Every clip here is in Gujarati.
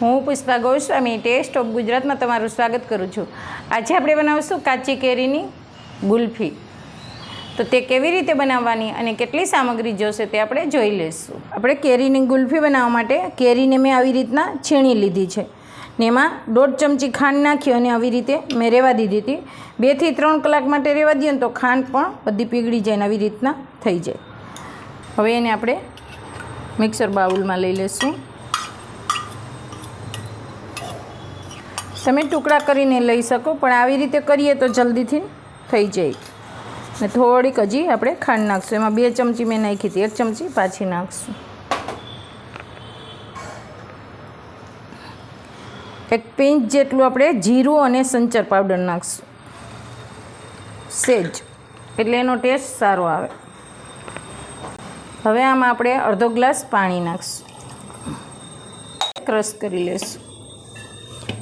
હું પુષ્પા ગોસ્વામી ટેસ્ટ ઓફ ગુજરાતમાં તમારું સ્વાગત કરું છું. આજે આપણે બનાવીશું કાચી કેરીની ગુલ્ફી. તો તે કેવી રીતે બનાવવાની અને કેટલી સામગ્રી જોશે તે આપણે જોઈ લઈશું. આપણે કેરીની ગુલ્ફી બનાવવા માટે કેરીને મેં આવી રીતના છીણી લીધી છે. ને એમાં દોઢ ચમચી ખાંડ નાખી અને આવી રીતે મેં રહેવા દીધી હતી. બેથી ત્રણ કલાક માટે રહેવા દઈએ ને તો ખાંડ પણ બધી પીગળી જાય ને આવી રીતના થઈ જાય. હવે એને આપણે મિક્સર બાઉલમાં લઈ લઈશું. તમે ટુકડા કરીને લઈ શકો, પણ આવી રીતે કરીએ તો જલ્દીથી થઈ જાય. ને થોડીક હજી આપણે ખાંડ નાખશું. એમાં બે ચમચી મેં નાખી હતી. એક ચમચી પાછી નાખશું. એક પિંચ જેટલું આપણે જીરું અને સંચર પાવડર નાખશું. સેજ. એટલે એનો ટેસ્ટ સારો આવે. હવે આમાં આપણે અડધો ગ્લાસ પાણી નાખશું. ક્રશ કરી લઈશું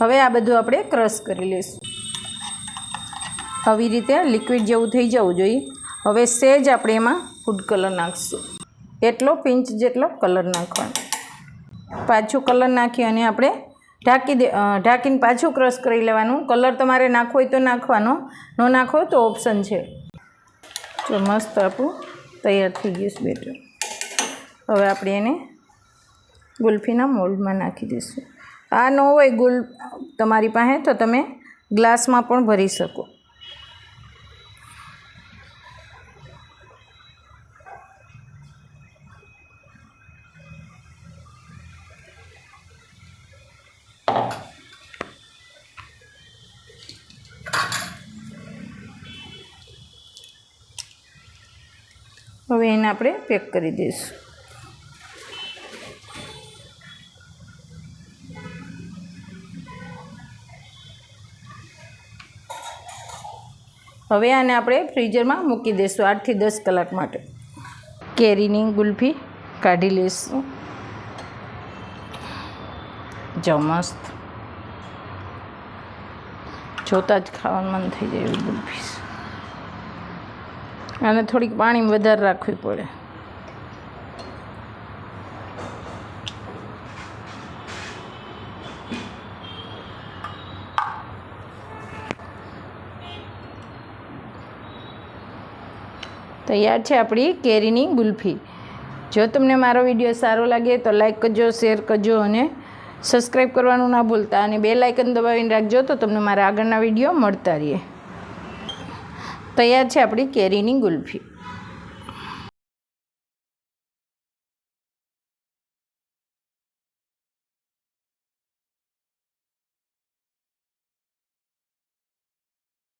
હવે આ બધું આપણે ક્રશ કરી લઈશું. આવી રીતે લિક્વિડ જેવું થઈ જવું જોઈએ. હવે સેજ આપણે એમાં ફૂડ કલર નાખીશું. એટલો પિંચ જેટલો કલર નાખવાનો. પાછું કલર નાખી અને આપણે ઢાંકી દે ઢાંકીને પાછું ક્રશ કરી લેવાનું. કલર તમારે નાખવો હોય તો નાખવાનો. ન નાખો તો ઓપ્શન છે. તો મસ્ત આપણું તૈયાર થઈ ગયું બેટર. હવે આપણે એને ગુલ્ફીના મોલ્ડમાં નાખી દઈશું. આ ન હોય ગુલ તમારી પાસે, તો તમે ગ્લાસમાં પણ ભરી શકો. હવે એને આપણે પેક કરી દઈશું. હવે આને આપણે ફ્રીઝરમાં મૂકી દઈશું આઠથી દસ કલાક માટે. કેરીની ગુલ્ફી કાઢી લઈશું. જો જોતાં જ ખાવાનું મન થઈ જાય ગુલ્ફી. અને થોડીક પાણી વધારે રાખવી પડે. તૈયાર છે આપણી કેરીની ગુલ્ફી. જો તમને મારો વીડિયો સારો લાગે તો લાઈક કરજો, શેર કરજો અને સબસ્ક્રાઈબ કરવાનું ના ભૂલતા અને બે લાઇકન દબાવીને રાખજો તો તમને મારા આગળના વીડિયો મળતા રહીએ. તૈયાર છે આપણી કેરીની ગુલ્ફી.